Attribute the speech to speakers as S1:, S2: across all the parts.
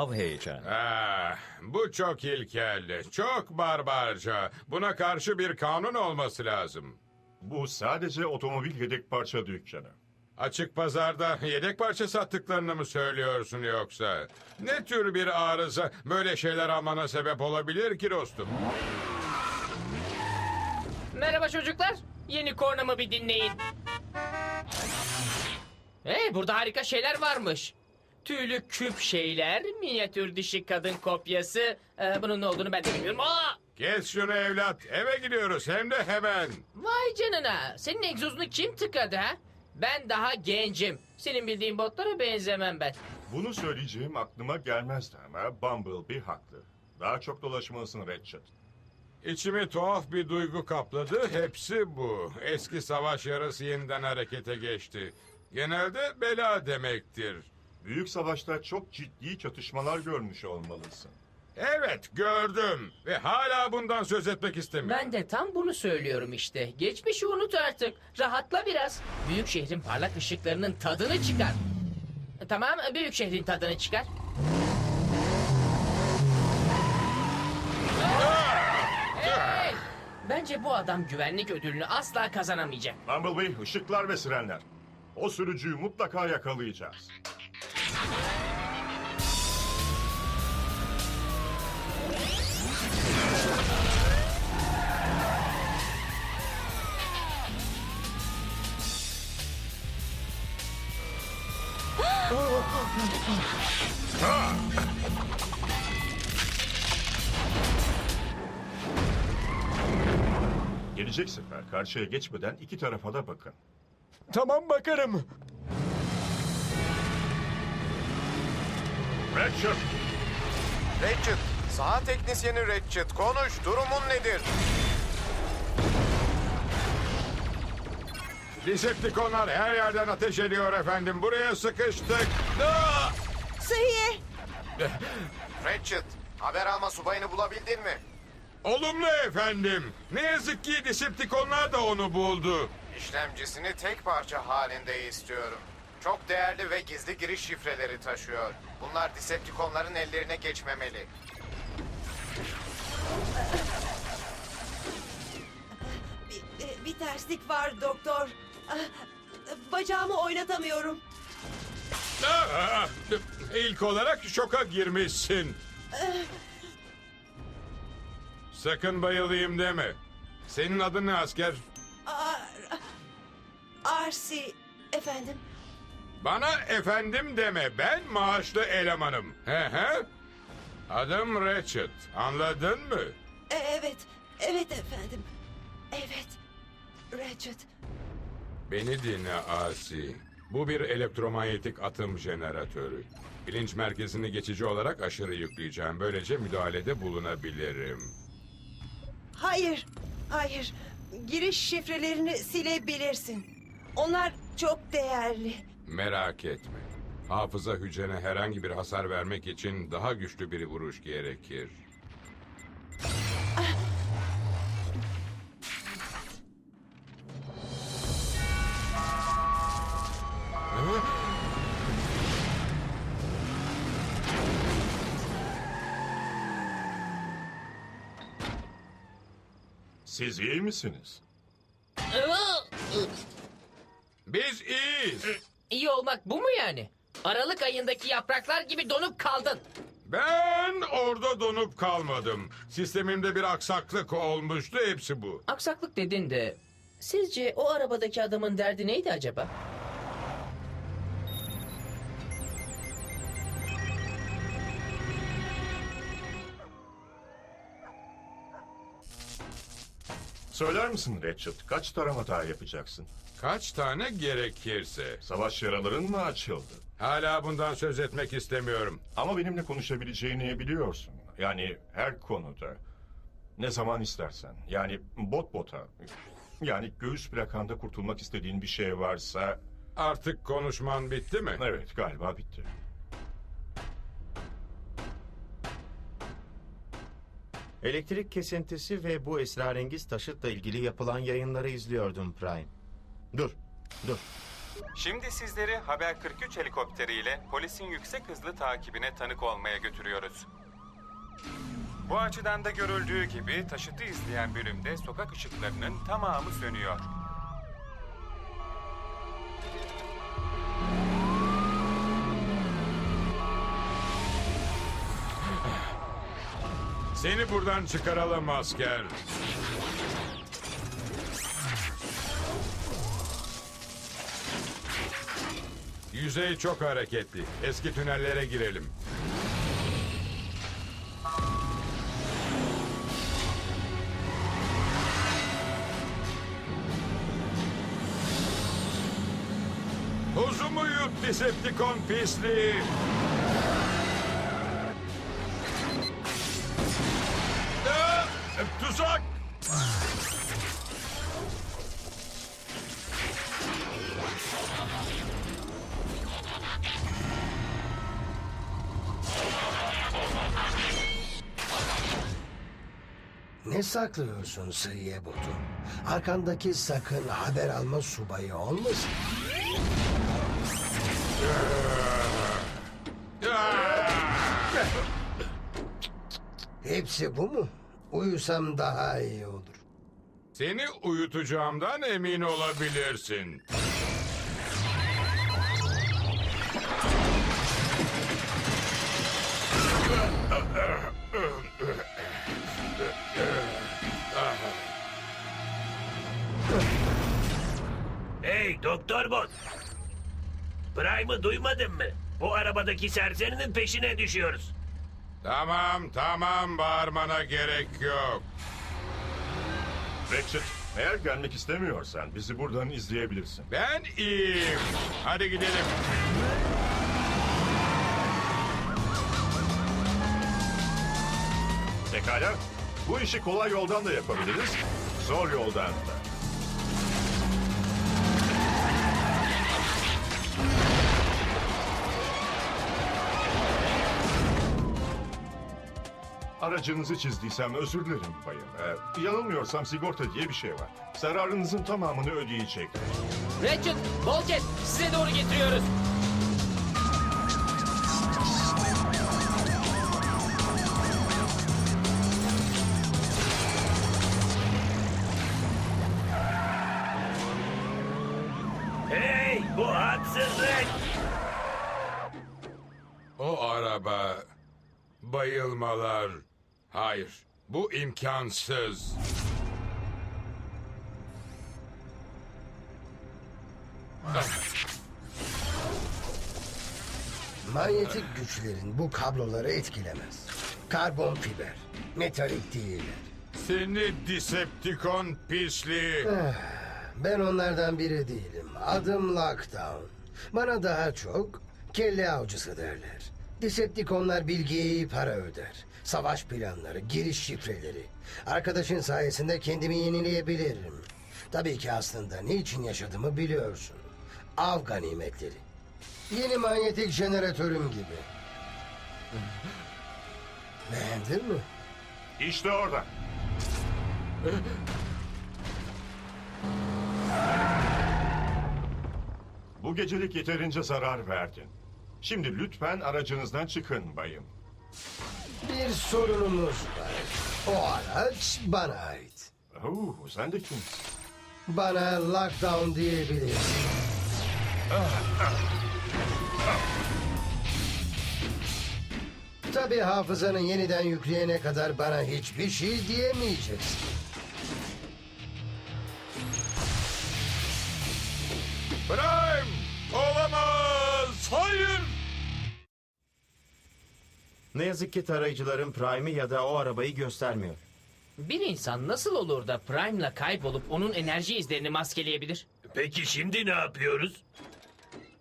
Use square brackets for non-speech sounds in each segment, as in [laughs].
S1: Av heyecanı.
S2: Ah, bu çok ilkel, çok barbarca. Buna karşı bir kanun olması lazım.
S3: Bu sadece otomobil yedek parça dükkanı.
S2: Açık pazarda yedek parça sattıklarını mı söylüyorsun yoksa? Ne tür bir arıza böyle şeyler almana sebep olabilir ki dostum?
S4: Merhaba çocuklar. Yeni kornamı bir dinleyin. Hey burada harika şeyler varmış. Tüylü küp şeyler, minyatür dişi kadın kopyası. Ee, bunun ne olduğunu ben de bilmiyorum. Aa!
S2: Kes şunu evlat, eve gidiyoruz hem de hemen.
S4: Vay canına. Senin egzozunu kim tıkadı ha? Ben daha gencim. Senin bildiğin botlara benzemem ben.
S3: Bunu söyleyeceğim aklıma gelmezdi ama Bumblebee haklı. Daha çok dolaşmalısın Ratchet.
S2: İçimi tuhaf bir duygu kapladı, hepsi bu. Eski savaş yarası yeniden harekete geçti. Genelde bela demektir.
S3: Büyük savaşta çok ciddi çatışmalar görmüş olmalısın.
S2: Evet, gördüm ve hala bundan söz etmek istemiyorum.
S4: Ben de tam bunu söylüyorum işte. Geçmişi unut artık. Rahatla biraz. Büyük şehrin parlak ışıklarının tadını çıkar. Tamam, büyük şehrin tadını çıkar. Hey! Bence bu adam güvenlik ödülünü asla kazanamayacak.
S3: Bumblebee, ışıklar ve sirenler. O sürücüyü mutlaka yakalayacağız. Gelecek sefer karşıya geçmeden iki tarafa da bakın.
S1: Tamam bakarım.
S3: Ratchet,
S5: Ratchet, saha teknisyeni Ratchet konuş durumun nedir?
S2: Decepticonlar her yerden ateş ediyor efendim. Buraya sıkıştık. Ah!
S6: Sıhhiye.
S5: Ratchet, haber alma subayını bulabildin mi?
S2: Olumlu efendim. Ne yazık ki Decepticonlar da onu buldu.
S5: İşlemcisini tek parça halinde istiyorum. Çok değerli ve gizli giriş şifreleri taşıyor. Bunlar Decepticonların ellerine geçmemeli.
S6: Bir, e, bir terslik var doktor. Ah, Bacağımı oynatamıyorum.
S2: Ah! İlk olarak şoka girmişsin. Sakın bayılayım deme. Senin adın ne asker?
S6: Ar, Arsi efendim.
S2: Bana efendim deme. Ben maaşlı elemanım. He he. Adım Ratchet. Anladın mı?
S6: E, evet, evet efendim. Evet. Ratchet.
S2: Beni dinle Asi. Bu bir elektromanyetik atım jeneratörü. Bilinç merkezini geçici olarak aşırı yükleyeceğim. Böylece müdahalede bulunabilirim.
S6: Hayır, hayır. Giriş şifrelerini silebilirsin. Onlar çok değerli.
S2: Merak etme. Hafıza hücrene herhangi bir hasar vermek için daha güçlü bir vuruş gerekir.
S3: Siz iyi misiniz?
S2: Biz iyiyiz.
S4: İyi olmak bu mu yani? Aralık ayındaki yapraklar gibi donup kaldın.
S2: Ben orada donup kalmadım. Sistemimde bir aksaklık olmuştu. Hepsi bu.
S4: Aksaklık dedin de sizce o arabadaki adamın derdi neydi acaba?
S3: Söyler misin Ratchet, kaç tarama daha yapacaksın?
S2: Kaç tane gerekirse.
S3: Savaş yaraların mı açıldı?
S2: Hala bundan söz etmek istemiyorum.
S3: Ama benimle konuşabileceğini biliyorsun. Yani her konuda. Ne zaman istersen. Yani bot bota. Yani göğüs plakanda kurtulmak istediğin bir şey varsa...
S2: Artık konuşman bitti mi?
S3: Evet galiba bitti.
S7: Elektrik kesintisi ve bu esrarengiz taşıtla ilgili yapılan yayınları izliyordum Prime. Dur, dur.
S8: Şimdi sizleri Haber 43 helikopteriyle polisin yüksek hızlı takibine tanık olmaya götürüyoruz. Bu açıdan da görüldüğü gibi taşıtı izleyen bölümde sokak ışıklarının tamamı sönüyor.
S2: Seni buradan çıkaralım asker. Yüzey çok hareketli. Eski tünellere girelim. Tuzumu yut Decepticon pisliği.
S9: Ne saklıyorsun Sıriye botu? Arkandaki sakın haber alma subayı olmasın? Hepsi bu mu? Uyusam daha iyi olur.
S2: Seni uyutacağımdan emin olabilirsin.
S10: Hey Doktor Bot. Prime'ı duymadın mı? Bu arabadaki serserinin peşine düşüyoruz.
S2: Tamam tamam bağırmana gerek yok.
S3: Ratchet, eğer gelmek istemiyorsan bizi buradan izleyebilirsin.
S2: Ben iyiyim. Hadi gidelim.
S3: Pekala. Bu işi kolay yoldan da yapabiliriz. Zor yoldan da. Aracınızı çizdiysem özür dilerim bayım. Ee, yanılmıyorsam sigorta diye bir şey var. Zararınızın tamamını ödeyecekler.
S4: Ratchet, Bolket size doğru getiriyoruz.
S10: Hey bu haksızlık.
S2: O araba bayılmalar. Hayır, bu imkansız.
S9: Manyetik güçlerin bu kabloları etkilemez. Karbon fiber, metalik değiller.
S2: Seni Decepticon pisliği.
S9: Ben onlardan biri değilim. Adım Lockdown. Bana daha çok kelle avcısı derler. Decepticonlar bilgiye iyi para öder. Savaş planları, giriş şifreleri. Arkadaşın sayesinde kendimi yenileyebilirim. Tabii ki aslında niçin yaşadığımı biliyorsun. Av ganimetleri. Yeni manyetik jeneratörüm gibi. [laughs] Beğendin mi?
S3: İşte orada. Bu gecelik yeterince zarar verdin. Şimdi lütfen aracınızdan çıkın bayım.
S9: Bir sorunumuz var. O araç bana ait.
S3: Oo, sen de kimsin?
S9: Bana lockdown diyebilirsin. Tabii hafızanı yeniden yükleyene kadar bana hiçbir şey diyemeyeceksin.
S2: Prime! Olamaz! Hayır!
S7: Ne yazık ki tarayıcıların Prime'i ya da o arabayı göstermiyor.
S4: Bir insan nasıl olur da Prime'la kaybolup onun enerji izlerini maskeleyebilir?
S10: Peki şimdi ne yapıyoruz?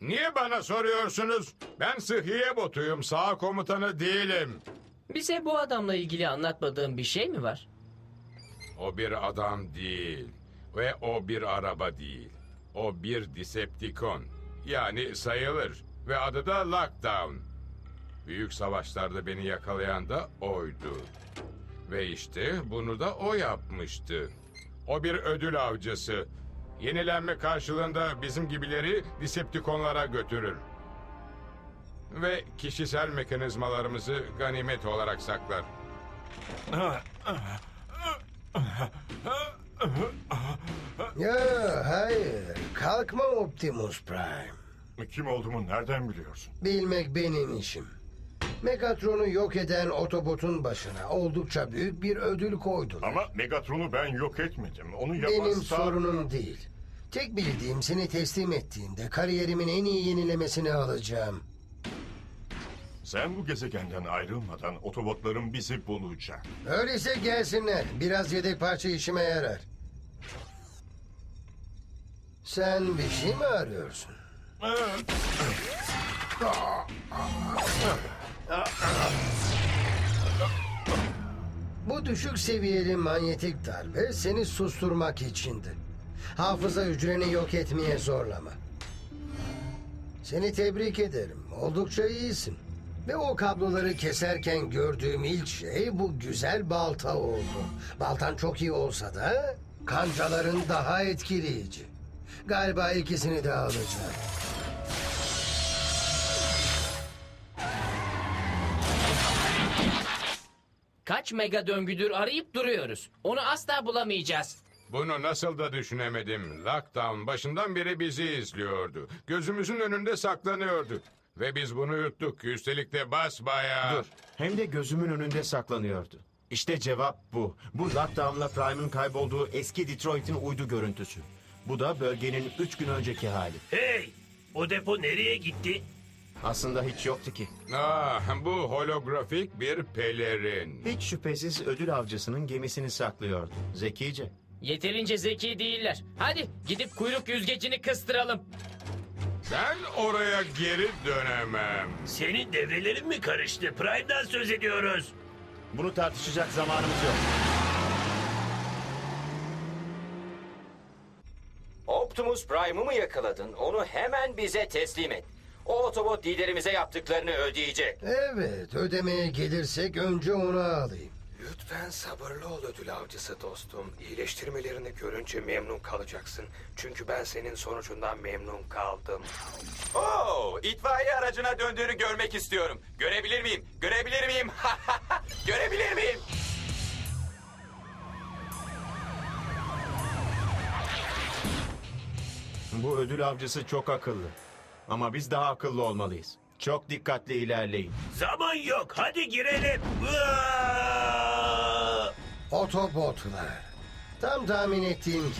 S2: Niye bana soruyorsunuz? Ben sıhhiye botuyum, sağ komutanı değilim.
S4: Bize bu adamla ilgili anlatmadığın bir şey mi var?
S2: O bir adam değil ve o bir araba değil. O bir Decepticon. Yani sayılır ve adı da Lockdown. Büyük savaşlarda beni yakalayan da oydu. Ve işte bunu da o yapmıştı. O bir ödül avcısı. Yenilenme karşılığında bizim gibileri Decepticonlara götürür. Ve kişisel mekanizmalarımızı ganimet olarak saklar.
S9: Ya hayır. Kalkma Optimus Prime.
S3: Kim olduğumu nereden biliyorsun?
S9: Bilmek benim işim. Megatron'u yok eden Autobot'un başına oldukça büyük bir ödül koydular.
S3: Ama Megatron'u ben yok etmedim. Onu yapan
S9: Benim sorunum değil. Tek bildiğim seni teslim ettiğimde kariyerimin en iyi yenilemesini alacağım.
S3: Sen bu gezegenden ayrılmadan otobotların bizi bulacak.
S9: Öyleyse gelsinler. Biraz yedek parça işime yarar. Sen bir şey mi arıyorsun? [laughs] Bu düşük seviyeli manyetik darbe seni susturmak içindi. Hafıza hücreni yok etmeye zorlama. Seni tebrik ederim. Oldukça iyisin. Ve o kabloları keserken gördüğüm ilk şey bu güzel balta oldu. Baltan çok iyi olsa da kancaların daha etkileyici. Galiba ikisini de alacağım.
S4: Kaç mega döngüdür arayıp duruyoruz. Onu asla bulamayacağız.
S2: Bunu nasıl da düşünemedim. Lockdown başından beri bizi izliyordu. Gözümüzün önünde saklanıyordu. Ve biz bunu yuttuk. Üstelik de basbayağı.
S7: Dur. Hem de gözümün önünde saklanıyordu. İşte cevap bu. Bu Lockdown'la Prime'ın kaybolduğu eski Detroit'in uydu görüntüsü. Bu da bölgenin üç gün önceki hali.
S10: Hey! O depo nereye gitti?
S7: Aslında hiç yoktu ki.
S2: Ah, bu holografik bir pelerin.
S7: Hiç şüphesiz ödül avcısının gemisini saklıyordu. Zekice.
S4: Yeterince zeki değiller. Hadi gidip kuyruk yüzgecini kıstıralım.
S2: Ben oraya geri dönemem.
S10: Senin devrelerin mi karıştı? Prime'dan söz ediyoruz.
S7: Bunu tartışacak zamanımız yok.
S11: Optimus Prime'ı mı yakaladın? Onu hemen bize teslim et. O Autobot liderimize yaptıklarını ödeyecek.
S9: Evet, ödemeye gelirsek önce onu alayım.
S12: Lütfen sabırlı ol ödül avcısı dostum. İyileştirmelerini görünce memnun kalacaksın. Çünkü ben senin sonucundan memnun kaldım.
S11: Oo, itfaiye aracına döndüğünü görmek istiyorum. Görebilir miyim? Görebilir miyim? [laughs] Görebilir miyim?
S7: Bu ödül avcısı çok akıllı. Ama biz daha akıllı olmalıyız. Çok dikkatli ilerleyin.
S10: Zaman yok. Hadi girelim. Vaa!
S9: Otobotlar. Tam tahmin ettiğim gibi.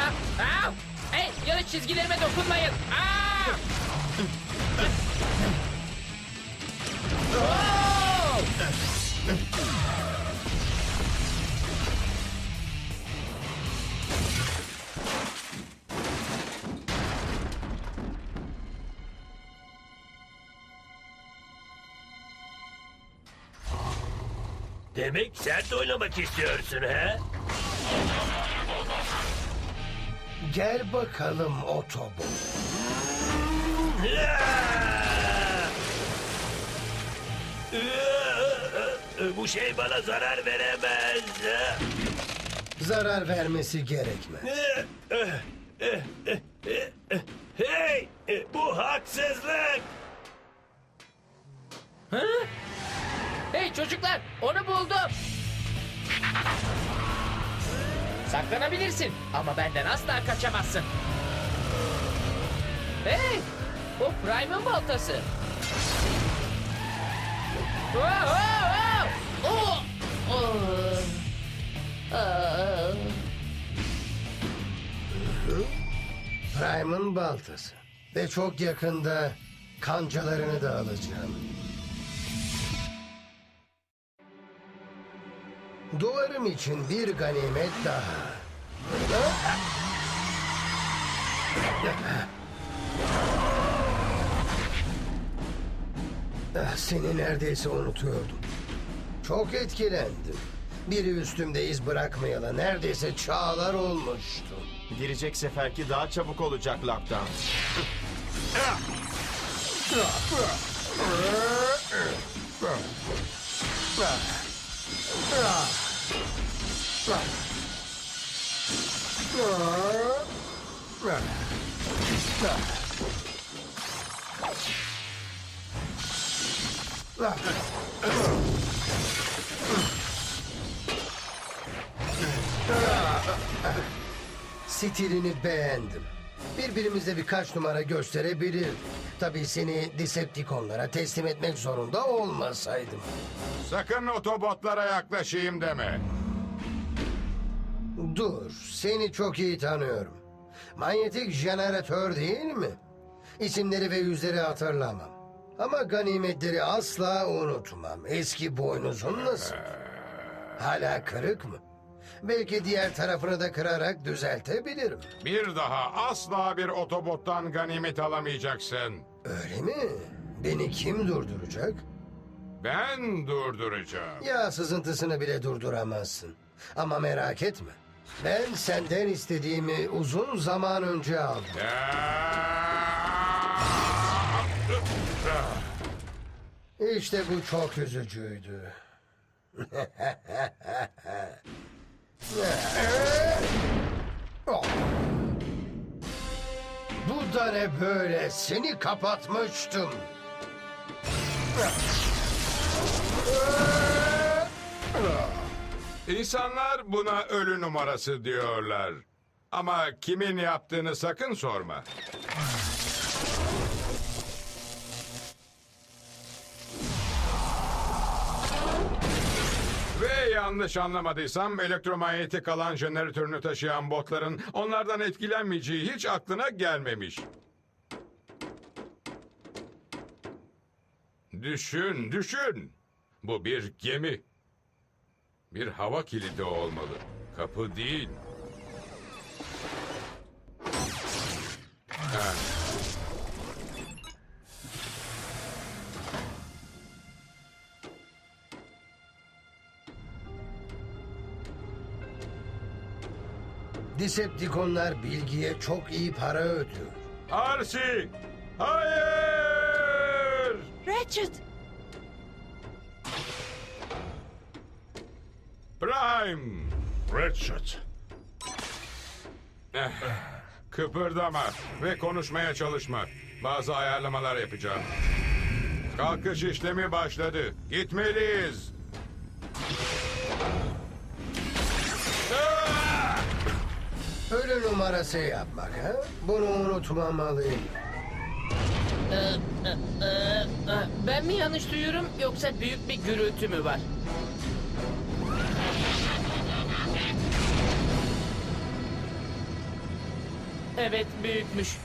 S4: Ah, ah! Hey yarı çizgilerime dokunmayın. Ah!
S10: Demek sert oynamak istiyorsun ha?
S9: Gel bakalım Otobot.
S10: Bu şey bana zarar veremez.
S9: Zarar vermesi gerekmez.
S10: Hey! Bu haksızlık!
S4: Hey çocuklar onu buldum. Saklanabilirsin ama benden asla kaçamazsın. Hey! O Prime'ın baltası. Wow, wow! Oh! Oh! Aa!
S9: Prime'ın baltası. Ve çok yakında kancalarını da alacağım. Duvarım için bir ganimet daha. Ah, Seni neredeyse unutuyordum. Çok etkilendim. Biri üstümde iz bırakmayalı neredeyse çağlar olmuştu.
S7: Girecek seferki daha çabuk olacak Lockdown. [laughs]
S9: Stilini beğendim. Birbirimize birkaç numara gösterebilir. Tabii seni Decepticonlara teslim etmek zorunda olmasaydım.
S2: Sakın otobotlara yaklaşayım deme.
S9: Dur, seni çok iyi tanıyorum. Manyetik jeneratör değil mi? İsimleri ve yüzleri hatırlamam. Ama ganimetleri asla unutmam. Eski boynuzun nasıl? Hala kırık mı? Belki diğer tarafını da kırarak düzeltebilirim.
S2: Bir daha asla bir otobottan ganimet alamayacaksın.
S9: Öyle mi? Beni kim durduracak?
S2: Ben durduracağım.
S9: Ya sızıntısını bile durduramazsın. Ama merak etme. Ben senden istediğimi uzun zaman önce aldım. İşte bu çok üzücüydü. [laughs] Bu da ne böyle? Seni kapatmıştım.
S2: İnsanlar buna ölü numarası diyorlar. Ama kimin yaptığını sakın sorma. Ve yanlış anlamadıysam elektromanyetik alan jeneratörünü taşıyan botların onlardan etkilenmeyeceği hiç aklına gelmemiş. Düşün, düşün. Bu bir gemi. Bir hava kilidi olmalı. Kapı değil. Ha.
S9: Decepticonlar bilgiye çok iyi para ödüyor.
S2: Arsi! Hayır!
S6: Ratchet!
S2: Prime!
S3: Ratchet.
S2: Eh, Kıpırdama ve konuşmaya çalışma. Bazı ayarlamalar yapacağım. Kalkış işlemi başladı. Gitmeliyiz.
S9: Ölü numarası yapmak ha? Bunu unutmamalıyım.
S4: Ben mi yanlış duyuyorum yoksa büyük bir gürültü mü var? Evet büyükmüş.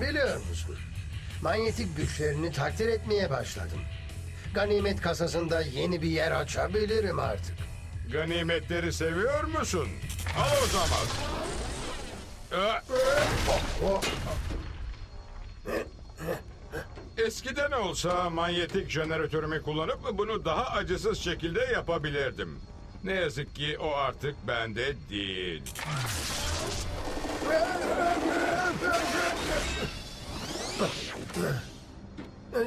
S9: Biliyor musun? Manyetik güçlerini takdir etmeye başladım. Ganimet kasasında yeni bir yer açabilirim artık.
S2: Ganimetleri seviyor musun? Al o zaman.
S9: O,
S2: Eskiden olsa manyetik jeneratörümü kullanıp bunu daha acısız şekilde yapabilirdim. Ne yazık ki o artık bende değil.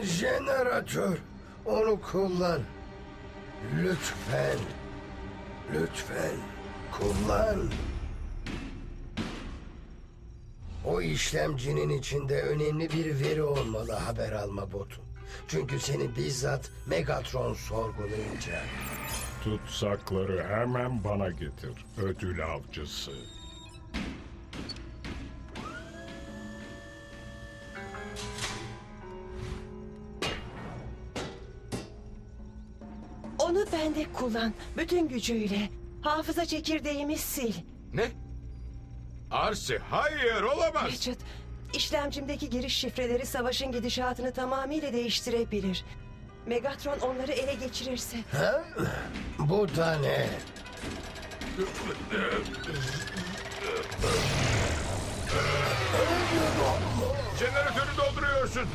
S9: Jeneratör. Onu kullan. Lütfen. Lütfen. Kullan. O işlemcinin içinde önemli bir veri olmalı haber alma botu. Çünkü seni bizzat Megatron sorgulayacak.
S3: Tutsakları hemen bana getir. Ödül avcısı.
S6: Kullan. Bütün gücüyle. Hafıza çekirdeğimi sil.
S2: Ne? Arsi hayır olamaz.
S6: Richard, işlemcimdeki giriş şifreleri savaşın gidişatını tamamıyla değiştirebilir. Megatron onları ele geçirirse.
S9: Ha? Bu da ne?
S2: Jeneratörü dolduruyorsun.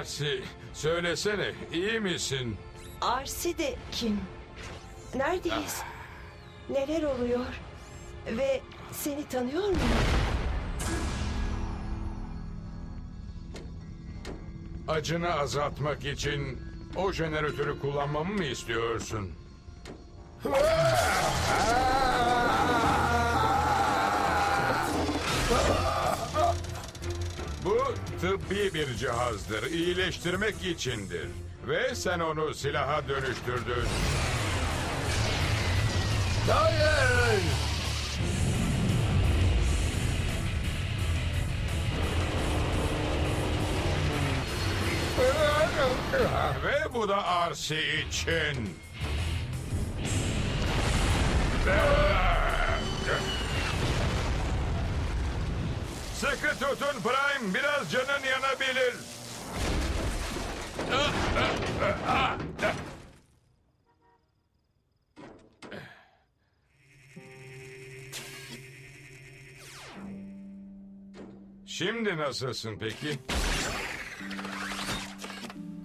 S2: Arsi, söylesene, iyi misin?
S6: Arsi de kim? Neredeyiz? Neler oluyor? Ve seni tanıyor muyum?
S2: Acını azaltmak için o jeneratörü kullanmamı mı istiyorsun? Tıbbi bir cihazdır, iyileştirmek içindir. Ve sen onu silaha dönüştürdün.
S9: Hayır!
S2: Ve bu da Arsi için. Sıkı tutun Prime, biraz canın yanabilir. Şimdi nasılsın peki?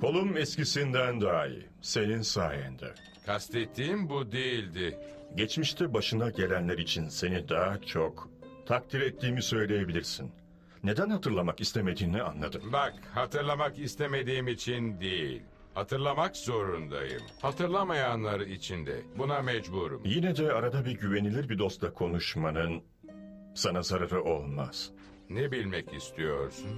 S3: Kolum eskisinden daha iyi. Senin sayende.
S2: Kastettiğim bu değildi.
S3: Geçmişte başına gelenler için seni daha çok takdir ettiğimi söyleyebilirsin. Neden hatırlamak istemediğini anladım.
S2: Bak, hatırlamak istemediğim için değil. Hatırlamak zorundayım. Hatırlamayanlar için de. Buna mecburum.
S3: Yine de arada bir güvenilir bir dostla konuşmanın sana zararı olmaz.
S2: Ne bilmek istiyorsun?